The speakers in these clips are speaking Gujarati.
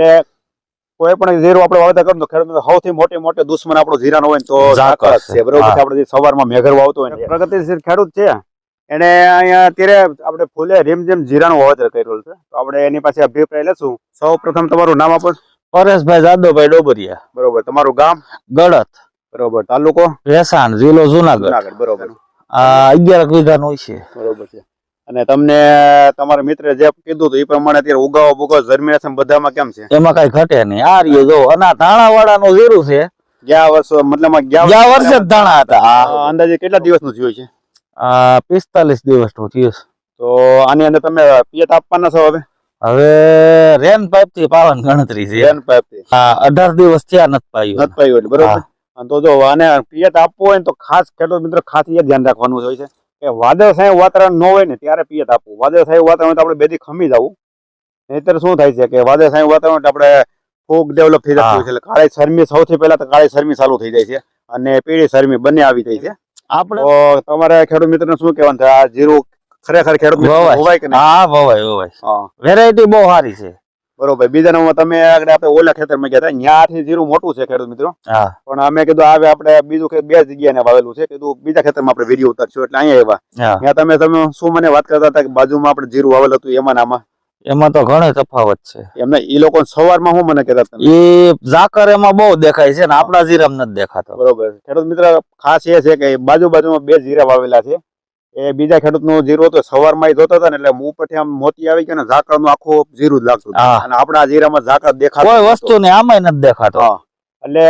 એટલે કોઈ પણ જીરું આપણે વાવેતર કરો તો ખેડૂત સૌથી મોટી મોટી દુશ્મન આપણો જીરાનો હોય તો છે. બરોબર આપણે જે સવારમાં મેઘર વાવતો હોય પ્રગતિશીલ ખેડૂત છે. એને અહીંયા અત્યારે આપણે ફૂલે રીમઝીમ જીરાનું વાવેતર કરેલું છે. તો આપણે એની પાસે અભિપ્રાય લેશું સૌ પ્રથમ તમારું નામ આપો. પરેશભાઈ જાદવભાઈ ડોબરિયા. બરોબર તમારું ગામ? ગળત. બરોબર તાલુકો? વેસાણ જિલ્લો જુનાગઢ. જુનાગઢ બરોબર. આ અગિયાર વીઘાનું છે. બરોબર છે. અને તમને તમારા મિત્રે જે કીધું હતું એ પ્રમાણે અત્યારે ઉગાવો ભૂગો જર્મિનેશન બધામાં કેમ છે? એમાં કઈ ઘટે નહીં. આ રહ્યો જો અને ધાણા વાળાનું જીરું છે. ગયા વર્ષ મતલબ ગયા વર્ષે જ ધાણા હતા. અંદાજે કેટલા દિવસનું થયું છે? પિસ્તાલીસ દિવસનું થયું છે. તો આની અંદર તમે પિયત આપવાના છો હવે? હવે રેન પાઇપથી પાવાની ગણતરી છે. રેન પાઇપથી હા અઢાર દિવસ થયા નથી પાયું. નથી પાયું એટલે બરોબર. તો જો આને પિયત આપવું હોય તો ખાસ ખેડૂત મિત્રો ખાસ એ ધ્યાન રાખવાનું હોય છે. કે વાદળછાયું વાતાવરણ ન હોય ને ત્યારે પિયત આપવું. વાદળછાયું વાતાવરણ તો આપણે બેથી ખમી જવું. નહીતર શું થાય છે કે વાદળછાયું વાતાવરણ આપણે ફૂગ ડેવલપ થઈ જતું છે કાળી શરમી સૌથી પહેલા તો કાળી શરમી ચાલુ થઈ જાય છે અને પીળી શરમી બંને આવી જાય છે. આપણે તમારે ખેડૂત મિત્ર શું કહેવાનું છે? આ જીરું ખરેખર ખેડૂત વવાય. કે હા વવાય વવાય. વેરાયટી બહુ સારી છે. બરોબર. બીજા નંબર તમે આગળ આપણે ઓલા ખેતરમાં ગયા હતા. ત્યાંથી જીરું મોટું છે ખેડૂત મિત્રો. પણ અમે કીધું આવે આપણે બીજું કે બે જગ્યાએ વાવેલું છે. કીધું બીજા ખેતરમાં આપણે વીડિયો ઉતારશું. એટલે અહીંયા આવ્યા. ત્યાં તમે તમે શું મને વાત કરતા હતા કે બાજુમાં આપણે જીરું વાવેલું હતું એમાં નામાં એમાં તો ઘણો તફાવત છે. એમને એ લોકો સવારમાં શું મને કહેતા એ ઝાકર એમાં બહુ દેખાય છે ને આપણા જીરામ નથી દેખાતો. બરોબર. ખેડૂત મિત્ર ખાસ એ છે કે બાજુ બાજુમાં બે જીરા વાવેલા છે. એ બીજા ખેડૂતનું જીરું હતું સવારમાં જોતા હતા ને એટલે હું પછી આમ મોતી આવી ગયા ઝાકળનું આખું જીરું જ લાગતું અને આપણા જીરામાં ઝાકળ દેખાતું કોઈ વસ્તુ ને આમાં નથી દેખાતો. એટલે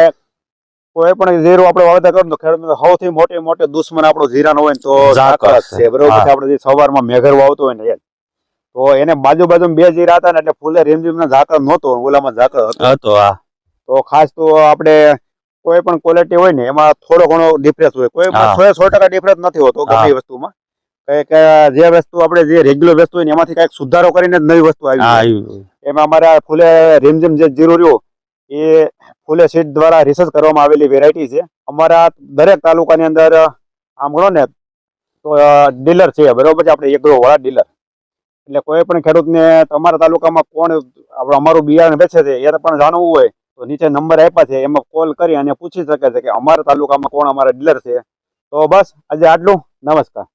કોઈ પણ જીરું આપણે વાવેતર કરીએ તો ખેડૂત સૌથી મોટી મોટી દુશ્મન આપણો જીરાનો હોય ને તો ઝાકળ છે. બરોબર આપણે જે સવારમાં મેઘર આવતો હોય ને તો એને બાજુ બાજુ બે જીરા હતા ને એટલે ફૂલે રીમઝીમ ના ઝાકળ નહોતો ઓલામાં ઝાકળ હતો. તો ખાસ તો આપણે કોઈ પણ ક્વોલિટી હોય ને એમાં થોડો ઘણો ડિફરન્સ હોય. કોઈ. સો સો ટકા ડિફરન્સ નથી હોતો. ગમે વસ્તુમાં. કંઈક જે વસ્તુ આપણે જે રેગ્યુલર વસ્તુ હોય ને એમાંથી કંઈક સુધારો કરીને નવી વસ્તુ આવી એમાં અમારા ફૂલે રીમઝીમ જે જીરું રહ્યું એ ફૂલે સીટ દ્વારા રિસર્ચ કરવામાં આવેલી વેરાયટી છે. અમારા દરેક તાલુકાની અંદર આમ ગણો ને તો ડીલર છે. બરોબર છે? આપણે એગ્રો વાળા ડીલર એટલે કોઈ પણ ખેડૂતને તમારા તાલુકામાં કોણ આપણે અમારું બિયારણ વેચે છે એ પણ જાણવું હોય. તો નીચે નંબર આપ્યા છે, એમાં કોલ કરી અને પૂછી શકે છે કે અમારા તાલુકામાં કોણ અમારા ડીલર છે. તો બસ, આજે આટલું. નમસ્કાર.